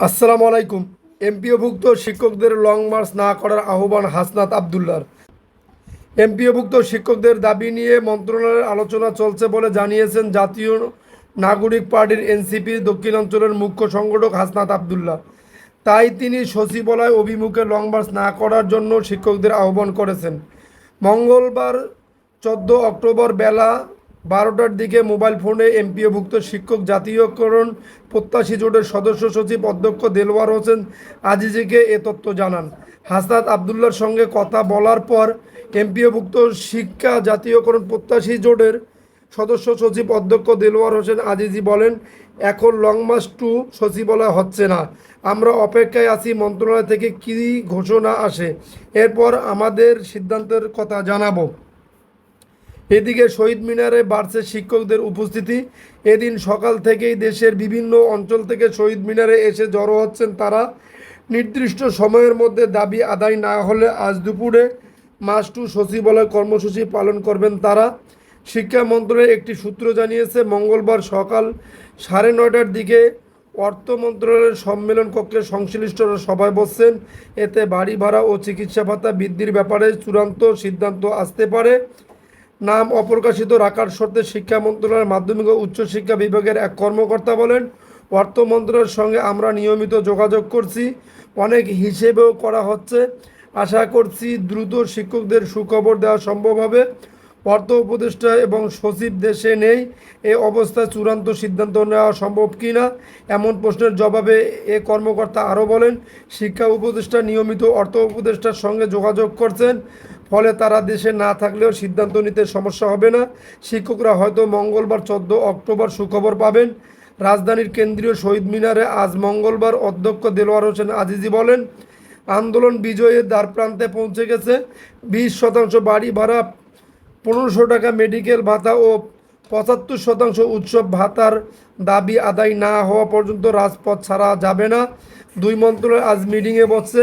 আসসালামু আলাইকুম। এমপিওভুক্ত শিক্ষকদের লং মার্চ না করার আহ্বান হাসনাত আবদুল্লার। এমপিওভুক্ত শিক্ষকদের দাবি নিয়ে মন্ত্রণালয়ের আলোচনা চলছে বলে জানিয়েছেন জাতীয় নাগরিক পার্টির এনসিপির দক্ষিণাঞ্চলের মুখ্য সংগঠক হাসনাত আবদুল্লাহ। তাই তিনি সচিবালয় অভিমুখে লং মার্চ না করার জন্য শিক্ষকদের আহ্বান করেছেন। মঙ্গলবার চোদ্দ অক্টোবর বেলা বারোটার দিকে মোবাইল ফোনে এমপিওভুক্ত শিক্ষক জাতীয়করণ প্রত্যাশী জোটের সদস্য সচিব অধ্যক্ষ দেলওয়ার হোসেন আজিজিকে এ তথ্য জানান। হাসনাত আবদুল্লার সঙ্গে কথা বলার পর এমপিওভুক্ত শিক্ষা জাতীয়করণ প্রত্যাশী জোটের সদস্য সচিব অধ্যক্ষ দেলোয়ার হোসেন আজিজি বলেন, এখন লং মার্চ টু সচিবালয় হচ্ছে না। আমরা অপেক্ষায় আছি মন্ত্রণালয় থেকে কী ঘোষণা আসে। এরপর আমাদের সিদ্ধান্তের কথা জানাব। এদিকে শহীদ মিনারে বাড়ছে শিক্ষকদের উপস্থিতি। এদিন সকাল থেকেই দেশের বিভিন্ন অঞ্চল থেকে শহীদ মিনারে এসে জড়ো হচ্ছেন তারা। নির্দিষ্ট সময়ের মধ্যে দাবি আদায় না হলে আজ দুপুরে মাস টু সচিবালয় কর্মসূচি পালন করবেন তারা। শিক্ষা মন্ত্রণালয়ের একটি সূত্র জানিয়েছে, মঙ্গলবার সকাল সাড়ে নয়টার দিকে অর্থ মন্ত্রণালয়ের সম্মেলন কক্ষে সংশ্লিষ্টরা সভায় বসছেন। এতে বাড়ি ভাড়া ও চিকিৎসা ভাতা বৃদ্ধির ব্যাপারে চূড়ান্ত সিদ্ধান্ত আসতে পারে। নাম অপ্রকাশিত রাখার শর্তে শিক্ষা মন্ত্রণালয়ের মাধ্যমিক ও উচ্চশিক্ষা বিভাগের এক কর্মকর্তা বলেন, অর্থ মন্ত্রণালয়ের সঙ্গে আমরা নিয়মিত যোগাযোগ করছি, অনেক হিসেবেও করা হচ্ছে। আশা করছি দ্রুত শিক্ষকদের সুখবর দেওয়া সম্ভব হবে। অর্থ উপদেষ্টা এবং সচিব দেশে নেই, এ অবস্থায় চূড়ান্ত সিদ্ধান্ত নেওয়া সম্ভব কি না এমন প্রশ্নের জবাবে এ কর্মকর্তা আরও বলেন, শিক্ষা উপদেষ্টা নিয়মিত অর্থ উপদেষ্টার সঙ্গে যোগাযোগ করছেন। ফলে তারা দেশে না থাকলেও সিদ্ধান্ত নিতে সমস্যা হবে না। শিক্ষকরা হয়তো মঙ্গলবার চোদ্দ অক্টোবর সুখবর পাবেন। রাজধানীর কেন্দ্রীয় শহীদ মিনারে আজ মঙ্গলবার অধ্যক্ষ দেলোয়ার হোসেন আজিজি বলেন, আন্দোলন বিজয়ের দ্বারপ্রান্তে পৌঁছে গেছে। বিশ শতাংশ বাড়ি ভাড়া, পনেরোশো টাকা মেডিকেল ভাতা ও পঁচাত্তর শতাংশ উৎসব ভাতার দাবি আদায় না হওয়া পর্যন্ত রাজপথ ছাড়া যাবে না। দুই মন্ত্রণালয় আজ মিটিংয়ে বসছে।